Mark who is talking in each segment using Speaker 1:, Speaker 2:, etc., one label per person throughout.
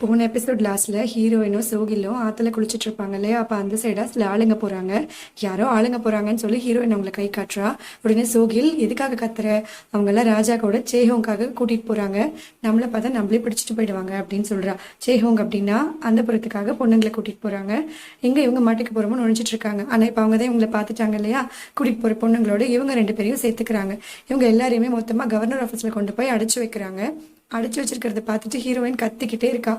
Speaker 1: போன எபிசோட் லாஸ்ட்ல ஹீரோயினும் சோகிலும் ஆத்துல குளிச்சிட்டு இருப்பாங்க இல்லையா அப்ப அந்த சைடா சில ஆளுங்க போறாங்க. யாரோ ஆளுங்க போறாங்கன்னு சொல்லி ஹீரோயின் அவங்களை கை காட்டுறா. உடனே சோகில் எதுக்காக கத்துற? அவங்க எல்லாம் ராஜா கூட சேஹோங்காக கூட்டிட்டு போறாங்க. நம்மள பார்த்தா நம்மளே பிடிச்சிட்டு போயிடுவாங்க அப்படின்னு சொல்றா. சேஹோங் அப்படின்னா அந்த புறத்துக்காக பொண்ணுங்களை கூட்டிட்டு போறாங்க. எங்க இவங்க மாட்டுக்கு போறோமோ நுழைஞ்சிட்டு இருக்காங்க. ஆனா இப்ப அவங்க தான் இவங்களை பார்த்துட்டாங்க இல்லையா? கூட்டிட்டு போற பொண்ணுங்களோட இவங்க ரெண்டு பேரையும் சேர்த்துக்கிறாங்க. இவங்க எல்லாரையுமே மொத்தமா கவர்னர் ஆஃபீஸ்ல கொண்டு போய் அடைச்சு வைக்கிறாங்க. அடைச்சு வச்சிருக்கிறத பார்த்துட்டு ஹீரோயின் கத்திக்கிட்டே இருக்கா.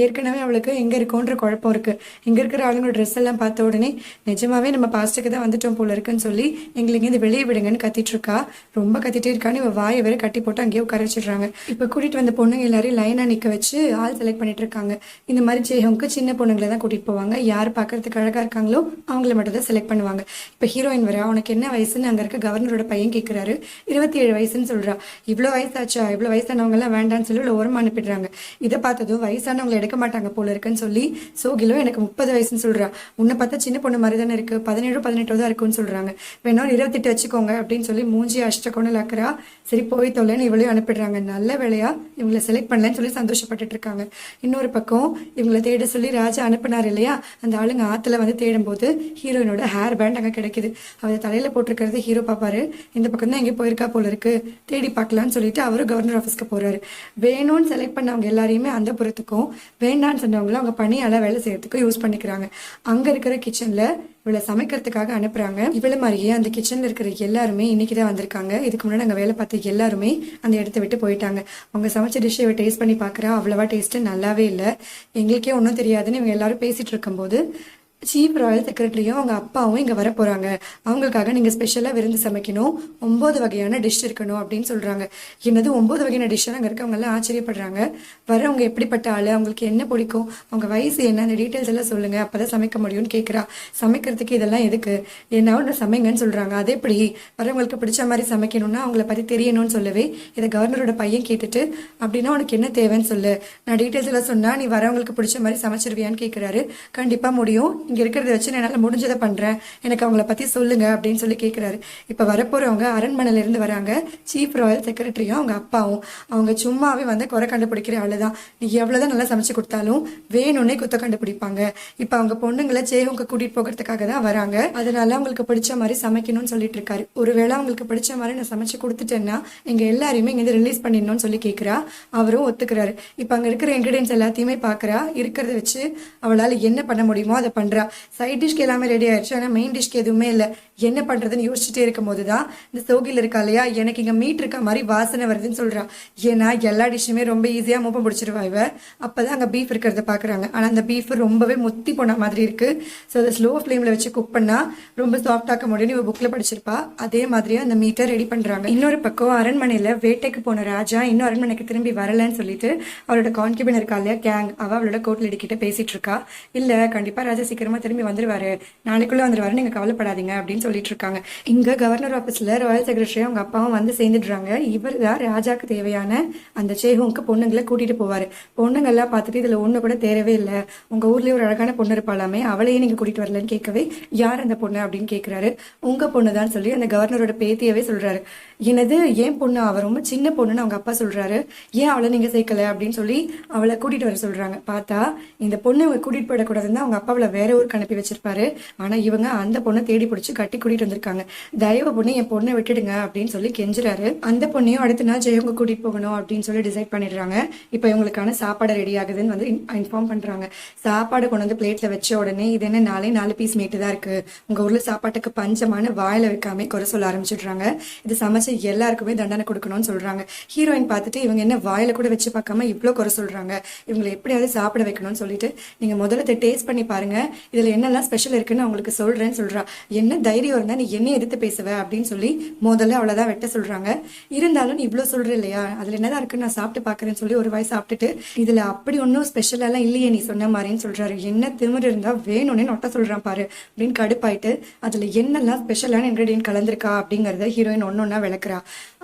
Speaker 1: ஏற்கனவே அவளுக்கு எங்கே இருக்கோன்ற குழப்பம் இருக்குது இங்கே இருக்கிற ஆளுங்களோட ட்ரெஸ் எல்லாம் பார்த்த உடனே நிஜமாவே நம்ம பாஸ்ட்டுக்கு தான் வந்துட்டோம் போல இருக்குன்னு சொல்லி எங்களை இந்த வெளியே விடுங்கன்னு கத்திட்டு இருக்கா. ரொம்ப கத்திட்டே இருக்கான்னு இவள் வாயை வேற கட்டி போட்டு அங்கேயே உட்கார வச்சிடுறாங்க. இப்போ கூட்டிகிட்டு வந்த பொண்ணுங்க எல்லாரையும் லைனாக நிற்க வச்சு ஆள் செலக்ட் பண்ணிட்டு இருக்காங்க. இந்த மாதிரி ஜெயஹோங்க்கு சின்ன பொண்ணுங்களை தான் கூட்டிகிட்டு போவாங்க. யார் பார்க்கறதுக்கு அழகாக இருக்காங்களோ அவங்கள மட்டும் தான் செலக்ட் பண்ணுவாங்க. இப்போ ஹீரோயின் வர உனக்கு என்ன வயசுன்னு அங்கே இருக்க கவர்னரோட பையன் கேட்குறாரு இருபத்தி ஏழு வயசுன்னு சொல்கிறா இவ்வளோ வயசாச்சா? இவ்வளோ வயசானவங்கலாம் வேண்டாம். வேண்டாம்னு சொல்லி ஓரமாக அனுப்பிடுறாங்க. இதை பார்த்ததும் வயசானவங்களை எடுக்க மாட்டாங்க போல இருக்குன்னு சொல்லி சோகிலோ எனக்கு முப்பது வயசுன்னு சொல்றா. உன்னை பார்த்தா சின்ன பொண்ணு மாதிரி தானே இருக்கு. பதினேழு பதினெட்டோ தான் இருக்குன்னு சொல்றாங்க. வேணா இருபத்தெட்டு வச்சுக்கோங்க அப்படின்னு சொல்லி மூஞ்சி அஷ்டகோணல் அக்கறா சரி போய் தொலைன்னு இவளையும் அனுப்பிடுறாங்க. நல்ல வேலையா இவங்களை செலக்ட் பண்ணலன்னு சொல்லி சந்தோஷப்பட்டுட்டு இருக்காங்க. இன்னொரு பக்கம் இவங்களை தேட சொல்லி ராஜா அனுப்பினார் இல்லையா? அந்த ஆளுங்க ஆத்துல வந்து தேடும்போது ஹீரோயினோட ஹேர் பேண்ட் அங்க கிடைக்குது. அவர் தலையில போட்டிருக்கிறது ஹீரோ பாப்பாரு. இந்த பக்கம் தான் எங்கே போயிருக்கா போல இருக்கு. தேடி பார்க்கலான்னு சொல்லிட்டு அவரும் கவர்னர் ஆஃபீஸ்க்கு போறாரு. வேணும்னு செலக்ட் பண்ணவங்க எல்லாரையுமே அந்த புறத்துக்கும் வேண்டாம்னு சொன்னவங்களும் அவங்க பணியால வேலை செய்யறதுக்கும் யூஸ் பண்ணிக்கிறாங்க. அங்க இருக்கிற கிச்சன்ல இவளை சமைக்கிறதுக்காக அனுப்புறாங்க. இவளை மாதிரியே அந்த கிச்சன்ல இருக்கிற எல்லாருமே இன்னைக்கு தான் வந்திருக்காங்க. இதுக்கு முன்னாடி நாங்கள் வேலை பார்த்த எல்லாருமே அந்த இடத்த விட்டு போயிட்டாங்க. அவங்க சமைச்ச டிஷ் இவ டேஸ்ட் பண்ணி பார்க்கறா. அவ்வளவா டேஸ்ட் நல்லாவே இல்லை. எங்களுக்கே ஒன்றும் தெரியாதுன்னு இவங்க எல்லாரும் பேசிட்டு இருக்கும்போது சீஃப் ராயல் செக்ரட்டரியும் அவங்க அப்பாவும் இங்கே வர போகிறாங்க அவங்களுக்காக நீங்கள் ஸ்பெஷலாக விருந்து சமைக்கணும். ஒம்பது வகையான டிஷ் இருக்கணும் அப்படின்னு சொல்கிறாங்க என்னது ஒம்பது வகையான டிஷ் அங்கே இருக்கவங்கெல்லாம் ஆச்சரியப்படுறாங்க. வரவங்க எப்படிப்பட்ட ஆள்? அவங்களுக்கு என்ன பிடிக்கும்? அவங்க வயசு என்ன? அந்த டீட்டெயில்ஸ் எல்லாம் சொல்லுங்கள் அப்போ தான் சமைக்க முடியும்னு கேட்குறா சமைக்கிறதுக்கு இதெல்லாம் எதுக்கு? என்ன ஒன்று சமைங்கன்னு சொல்கிறாங்க அதே எப்படி? வரவங்களுக்கு பிடிச்ச மாதிரி சமைக்கணும்னா அவங்கள பற்றி தெரியணும்னு சொல்லவே இதை கவர்னரோட பையன் கேட்டுட்டு அப்படின்னா உனக்கு என்ன தேவைன்னு சொல்லு. நான் டீட்டெயில்ஸ் எல்லாம் சொன்னால் நீ வரவங்களுக்கு பிடிச்ச மாதிரி சமைச்சிருவியான்னு கேட்குறாரு கண்டிப்பாக முடியும். இங்கே இருக்கிறத வச்சு நான் என்னால் முடிஞ்சதை பண்ணுறேன் எனக்கு அவங்கள பற்றி சொல்லுங்க அப்படின்னு சொல்லி கேட்குறாரு இப்போ வரப்போகிறவங்க அரண்மனையிலேருந்து வராங்க. சீஃப் ராயல் செக்ரட்டரியும் அவங்க அப்பாவும். அவங்க சும்மாவே வந்து குறை கண்டுபிடிக்கிற ஆள் தான் நீ எவ்வளோதான் நல்லா சமைச்சு கொடுத்தாலும் வேணும்னே குத்த கண்டுபிடிப்பாங்க. இப்போ அவங்க பொண்ணுங்களை சேவங்க கூட்டிகிட்டு போகிறதுக்காக தான் வராங்க. அதனால அவங்களுக்கு பிடிச்ச மாதிரி சமைக்கணும்னு சொல்லிட்டு இருக்காரு. ஒருவேளை அவங்களுக்கு பிடிச்ச மாதிரி நான் சமைச்சு கொடுத்துட்டேன்னா எங்கள் எல்லாரையுமே இங்கேருந்து ரிலீஸ் பண்ணிடணும்னு சொல்லி கேட்குறா அவரும் ஒத்துக்கிறாரு. இப்போ அங்கே இருக்கிற இன்க்ரீடியன்ஸ் எல்லாத்தையுமே பார்க்குறா இருக்கிறத வச்சு அவளால் என்ன பண்ண முடியுமோ அதை பண்ணுறேன் சைட் டிஷ்க்கு எல்லாமே ரெடி ஆயிடுச்சு. ஆனால் மெயின் டிஷ்க்கு எதுவுமே இல்லை. என்ன பண்ணுறதுன்னு யோசிச்சுட்டே இருக்கும் போது தான் இந்த சோகில் இருக்கா இல்லையா? எனக்கு இங்கே மீட் இருக்க மாதிரி வாசனை வருதுன்னு சொல்கிறான் ஏன்னா எல்லா டிஷ்ஷுமே ரொம்ப ஈஸியாக மூப்பம் பிடிச்சிருவா இவ. அப்போ தான் அங்கே பீஃப் இருக்கிறத பார்க்குறாங்க ஆனால் அந்த பீஃப் ரொம்பவே முத்தி போன மாதிரி இருக்குது ஸோ அதை ஸ்லோ ஃப்ளேமில் வச்சு குக் பண்ணால் ரொம்ப சாஃப்டாக்க முடியும்னு இவ புக்கில் படிச்சிருப்பா. அதே மாதிரியே அந்த மீட்டை ரெடி பண்ணுறாங்க இன்னொரு பக்கம் அரண்மனையில் வேட்டைக்கு போன ராஜா இன்னும் அரண்மனைக்கு திரும்பி வரலன்னு சொல்லிட்டு அவளோட கான்கிபின் இருக்கா இல்லையா கேங் அவள் அவளோட கோட்டில் லேடி பேசிகிட்டு இருக்கா. இல்லை கண்டிப்பாக ராஜா சீக்கிரமாக திரும்பி வந்துடுவார் நாளைக்குள்ளே வந்துடுவாருன்னு நீங்கள் கவலைப்படாதீங்க அப்படின்னு சொல்லிட்டு இருக்காங்க இங்க கவர்னர் ஆபீஸ்ல ராயல் செக்ரட்டரி அவங்க அப்பாவும் வந்து சேர்ந்துடுறாங்க. இவர் தான் ராஜாக்கு தேவையான அந்த சேகுவுக்கு பொண்ணுங்களை கூட்டிட்டு போவாரு. பொண்ணுங்க எல்லாம் பார்த்துட்டு இதுல ஒண்ணு கூட தேரவே இல்லை. உங்க ஊர்லயே ஒரு அழகான பொண்ணு இருப்பாளாமே அவளையே நீங்க கூட்டிட்டு வரலன்னு கேட்கவே யார் அந்த பொண்ணு? அப்படின்னு கேட்கிறாரு உங்க பொண்ணு தான் சொல்லி அந்த கவர்னரோட பேத்தியவே சொல்றாரு. எனது ஏன் பொண்ணு? அவ ரொம்ப சின்ன பொண்ணுன்னு அவங்க அப்பா சொல்றாரு. ஏன் அவளை நீங்க சேர்க்கல? அப்படின்னு சொல்லி அவளை கூட்டிட்டு வர சொல்றாங்க. பார்த்தா இந்த பொண்ணு இவங்க கூட்டிட்டு போயிடக்கூடாதுன்னு அவங்க அப்பா அவளை வேற ஊருக்கு அனுப்பி வச்சிருப்பாரு. ஆனா இவங்க அந்த பொண்ணை தேடி பிடிச்சி கட்டி கூட்டிட்டு வந்திருக்காங்க. தயவு பொண்ணு என் பொண்ணை விட்டுடுங்க அப்படின்னு சொல்லி கெஞ்சுறாரு. அந்த பொண்ணையும் அடுத்த நாள் ஜெயவங்க கூட்டிட்டு போகணும் அப்படின்னு சொல்லி டிசைட் பண்ணிடுறாங்க. இப்போ இவங்களுக்கான சாப்பாடு ரெடி ஆகுதுன்னு வந்து இன்ஃபார்ம் பண்றாங்க. சாப்பாடு கொண்டு வந்து பிளேட்ல வச்ச உடனே இது என்ன நாளே நாலு பீஸ் மீட்டு தான் இருக்கு. உங்க ஊர்ல சாப்பாட்டுக்கு பஞ்சமான வாயில வைக்காம குறை சொல்ல ஆரம்பிச்சிடுறாங்க. இது சமைச்ச எல்லாருக்குமே தண்டனை கொடுக்கணும்னு சொல்றாங்க. ஹீரோயின் பார்த்துட்டு இவங்க என்ன வாயில கூட வச்சு பார்க்காம இவ்வளோ குறை சொல்றாங்க. இவங்களை எப்படியாவது சாப்பிட வைக்கணும்னு சொல்லிட்டு நீங்க முதல்ல டேஸ்ட் பண்ணி பாருங்க. இதுல என்னெல்லாம் ஸ்பெஷல் இருக்குன்னு அவங்களுக்கு சொல்றேன்னு சொல்றா. என்ன தைரியம் இருந்தா நீ என்ன எதிர்த்து பேசுவ அப்படின்னு சொல்லி முதல்ல அவ்வளவுதான் வெட்ட சொல்றாங்க. இருந்தாலும் நீ இவ்வளவு சொல்ற இல்லையா? அதுல என்னதான் இருக்குன்னு நான் சாப்பிட்டு பாக்குறேன்னு சொல்லி ஒரு வாய் சாப்பிட்டுட்டு இதுல அப்படி ஒன்றும் ஸ்பெஷலாலாம் இல்லையே நீ சொன்ன மாதிரின்னு சொல்றாரு. என்ன திமிர் இருந்தா வேணும்னு நொட்ட சொல்றான் பாரு அப்படின்னு கடுப்பாயிட்டு அதுல என்னெல்லாம் ஸ்பெஷலான இன்க்ரீடியன்ட் கலந்திருக்கா அப்படிங்கறத ஹீரோயின் ஒன்னொன்னா விளக்க விளக்குறா.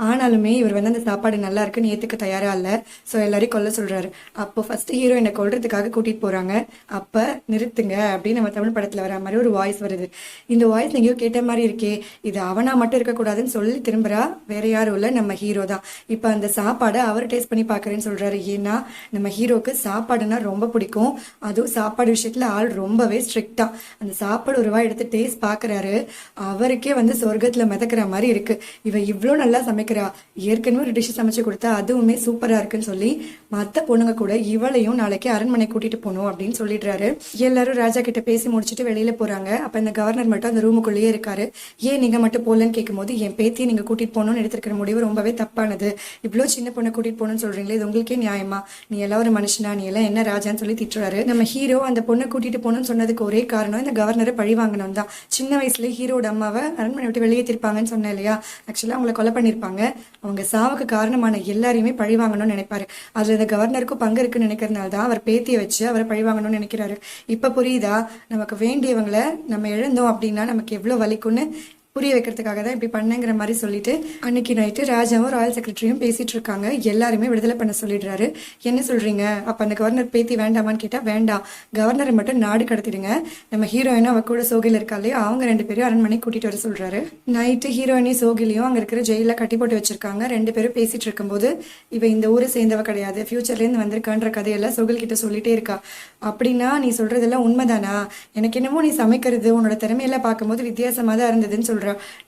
Speaker 1: ஆனாலுமே இவர் வந்து அந்த சாப்பாடு நல்லா இருக்குன்னு ஏத்துக்க தயாரா இல்ல. ஸோ எல்லாரையும் கொல்ல சொல்றாரு. அப்போ ஃபர்ஸ்ட் என்னை கொல்றதுக்காக கூட்டிட்டு போறாங்க. அப்ப நிறுத்துங்க அப்படின்னு நம்ம தமிழ் படத்துல வர மாதிரி ஒரு வாய்ஸ் வருது. இந்த வாய்ஸ் எங்கேயோ கேட்ட மாதிரி இருக்கே. இது அவனா மட்டும் இருக்கக்கூடாதுன்னு சொல்லி திரும்புறா. வேற யாரும் இல்ல. நம்ம ஹீரோ தான். இப்ப அந்த சாப்பாடை அவர் டேஸ்ட் பண்ணி பாக்குறேன்னு சொல்றாரு. ஏன்னா நம்ம ஹீரோக்கு சாப்பாடுனா ரொம்ப பிடிக்கும். அதுவும் சாப்பாடு விஷயத்துல ஆள் ரொம்பவே ஸ்ட்ரிக்டா அந்த சாப்பாடு ஒரு எடுத்து டேஸ்ட் பாக்குறாரு. அவருக்கே வந்து சொர்க்கத்துல மிதக்கிற மாதிரி இருக்கு. இவ இவ்வளோ நல்லா சமைக்கிறா. ஏற்கனவே ஒரு டிஷ்ஷு சமைச்சு கொடுத்தா அதுவுமே சூப்பராக இருக்குன்னு சொல்லி மற்ற பொண்ணுங்க கூட இவளையும் நாளைக்கு அரண்மனை கூட்டிட்டு போகணும் அப்படின்னு சொல்லிடுறாரு. எல்லாரும் ராஜா கிட்ட பேசி முடிச்சுட்டு வெளியில போறாங்க. அப்ப இந்த கவர்னர் மட்டும் அந்த ரூமுக்குள்ளேயே இருக்காரு. ஏன் நீங்க மட்டும் போலன்னு கேட்கும்போது என் பேத்தியை நீங்க கூட்டிட்டு போகணும்னு எடுத்திருக்கிற முடிவு ரொம்பவே தப்பானது. இவ்வளோ சின்ன பொண்ணை கூட்டிட்டு போகணும்னு சொல்றீங்களே இது உங்களுக்கே நியாயமா? நீ எல்லாம் ஒரு மனுஷனா? நீ எல்லாம் என்ன ராஜான்னு சொல்லி திட்டுறாரு. நம்ம ஹீரோ அந்த பொண்ணை கூட்டிட்டு போகணும்னு சொன்னதுக்கு ஒரே காரணம் இந்த கவர்னரை பழி வாங்கணும் தான். சின்ன வயசுல ஹீரோட அம்மாவை அரண்மனை விட்டு வெளியேற்றிருப்பாங்கன்னு சொன்னேன் இல்லையா? ஆக்சுவலா அவங்கள கொலை பண்ணிருப்பாங்க. அவங்க சாவுக்கு காரணமான எல்லாரையுமே பழி வாங்கணும்னு நினைப்பாரு. அதுல இந்த கவர்னருக்கும் பங்கு இருக்குன்னு நினைக்கிறதுனால தான் அவர் பேத்தியை வச்சு அவரை பழி வாங்கணும்னு நினைக்கிறாரு. இப்ப புரியுதா? நமக்கு வேண்டியவங்களை நம்ம இழந்தோம் அப்படின்னா நமக்கு எவ்வளவு வலிக்கும்னு புரிய வைக்கிறதுக்காக தான் இப்படி பண்ணேங்கிற மாதிரி சொல்லிட்டு அன்னைக்கு நைட்டு ராஜாவும் ராயல் செக்ரட்டரியும் பேசிட்டு இருக்காங்க. எல்லாருமே விடுதலை பண்ண சொல்லிடுறாரு. என்ன சொல்றீங்க? அப்ப அந்த கவர்னர் பேத்தி வேண்டாமான்னு கேட்டா வேண்டாம். கவர்னரை மட்டும் நாடு கடத்திடுங்க. நம்ம ஹீரோயினும் அவ கூட சோகில் இருக்கா இல்லையா? அவங்க ரெண்டு பேரும் அரண்மனை கூட்டிட்டு வர சொல்றாரு. நைட்டு ஹீரோயினையும் சோகிலையும் அங்க இருக்கிற ஜெயில கட்டி போட்டு வச்சிருக்காங்க. ரெண்டு பேரும் பேசிட்டு இருக்கும்போது இவ இந்த ஊரை சேர்ந்தவ கிடையாது. ஃபியூச்சர்ல இருந்து வந்திருக்கான்ற கதையெல்லாம் சோகில் கிட்ட சொல்லிட்டே இருக்கா. அப்படின்னா நீ சொல்றதெல்லாம் உண்மைதானா? எனக்கு என்னமோ நீ சமைக்கிறது உன்னோட திறமையெல்லாம் பார்க்கும்போது வித்தியாசமா தான் இருந்ததுன்னு சொல்றா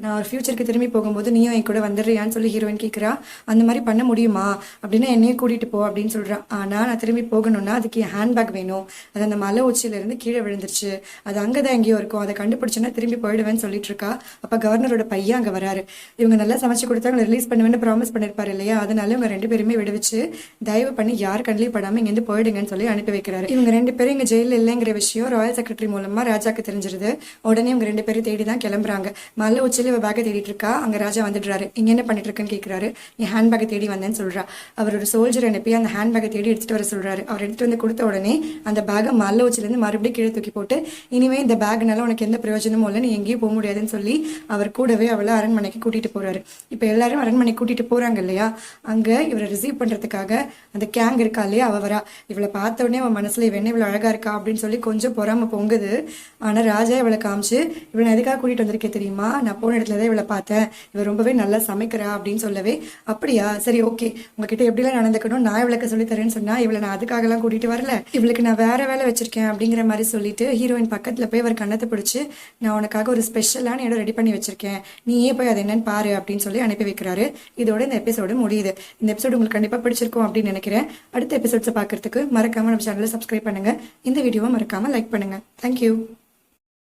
Speaker 1: நான் ஒரு ஃபியூச்சருக்கு திரும்பி போகும்போது நீயும் என் கூட வந்துடுறியான்னு சொல்லி ஹீரோயின் கேட்குறா அந்த மாதிரி பண்ண முடியுமா? அப்படின்னா என்னையும் கூட்டிட்டு போ அப்படின்னு சொல்றா. ஆனா நான் திரும்பி போகணும்னா அதுக்கு என் ஹேண்ட்பேக் வேணும். அது அந்த மலை உச்சியிலேருந்து கீழே விழுந்துருச்சு. அது அங்கதான் எங்கேயோ இருக்கும். அதை கண்டுபிடிச்சோன்னா திரும்பி போயிடுவேன்னு சொல்லிட்டு இருக்கா. அப்போ கவர்னரோட பையன் அங்கே வராரு. இவங்க நல்லா சமைச்சு கொடுத்தாங்க ரிலீஸ் பண்ணுவேன்னு ப்ராமிஸ் பண்ணிருப்பாரு இல்லையா? அதனால இவங்க ரெண்டு பேருமே விடுவிச்சு தயவு பண்ணி யார் கண்ணிலையும் படாமல் இங்கேருந்து போயிடுங்கன்னு சொல்லி அனுப்பி வைக்கிறாரு. இவங்க ரெண்டு பேரும் இங்கே ஜெயிலில் இல்லைங்கிற விஷயம் ராயல் செக்ரட்டரி மூலமாக ராஜாக்கு தெரிஞ்சிருது. உடனே இவங்க ரெண்டு பேரும் தேடி தான் கிளம்புறாங்க. மலை உச்சியில இவ பேக்கை தேடிட்டு இருக்கா? அங்க ராஜா வந்துடுறாரு. இங்க என்ன பண்ணிட்டு இருக்குன்னு கேக்குறாரு என் ஹேண்ட்பேக்கை தேடி வந்தேன்னு சொல்றா. அவர் ஒரு சோல்ஜர் அனுப்பி அந்த ஹேண்ட் பேக்கை தேடி எடுத்துட்டு வர சொல்றாரு. அவர் எடுத்துகிட்டு வந்து கொடுத்த உடனே அந்த பேக்கை மலை உச்சிலேருந்து மறுபடியும் கீழே தூக்கி போட்டு இனிமே இந்த பேக்னால உனக்கு எந்த பிரயோஜனமும் இல்லை. நீ எங்கேயும் போக முடியாதுன்னு சொல்லி அவர் கூடவே அவளை அரண்மனைக்கு கூட்டிட்டு போறாரு. இப்ப எல்லாரும் அரண்மனைக்கு கூட்டிட்டு போறாங்க இல்லையா? அங்க இவரை ரிசீவ் பண்றதுக்காக அந்த கேங் இருக்கா இல்லையா? அவ வரா. இவளை பார்த்த உடனே அவன் மனசுல இவன் என்ன இவ்வளவு அழகா இருக்கா? அப்படின்னு சொல்லி கொஞ்சம் பொறாம பொங்குது. ஆனா ராஜா இவளை காமிச்சு இவளை எதுக்காக கூட்டிட்டு வந்திருக்கேன் தெரியுமா? நான் போன இடத்துல தான் இவளை பார்த்தேன். இவள் ரொம்பவே நல்லா சமைக்கிறா அப்படின்னு சொல்லவே அப்படியா? சரி ஓகே. உங்ககிட்ட எப்படிலாம் நடந்துக்கணும்? நான் இவளுக்கு சொல்லி தரேன்னு சொன்னா இவளை நான் அதுக்காகலாம் கூட்டிட்டு வரல. இவளுக்கு நான் வேற வேலை வச்சிருக்கேன் அப்படிங்கிற மாதிரி சொல்லிட்டு ஹீரோயின் பக்கத்துல போய் அவர் கண்ணத்தை பிடிச்சி நான் உனக்காக ஒரு ஸ்பெஷலான இடம் ரெடி பண்ணி வச்சிருக்கேன். நீயே போய் அது என்னன்னு பாரு அப்படின்னு சொல்லி அனுப்பி வைக்கிறாரு. இதோட இந்த எபிசோடு முடியுது. இந்த எபிசோடு உங்களுக்கு கண்டிப்பா பிடிச்சிருக்கும் அப்படின்னு நினைக்கிறேன். அடுத்த எபிசோட்ஸை பாக்குறதுக்கு மறக்காம நம்ம சேனலை சப்ஸ்கிரைப் பண்ணுங்க. இந்த வீடியோவை மறக்காம லைக் பண்ணுங்க. தேங்க்யூ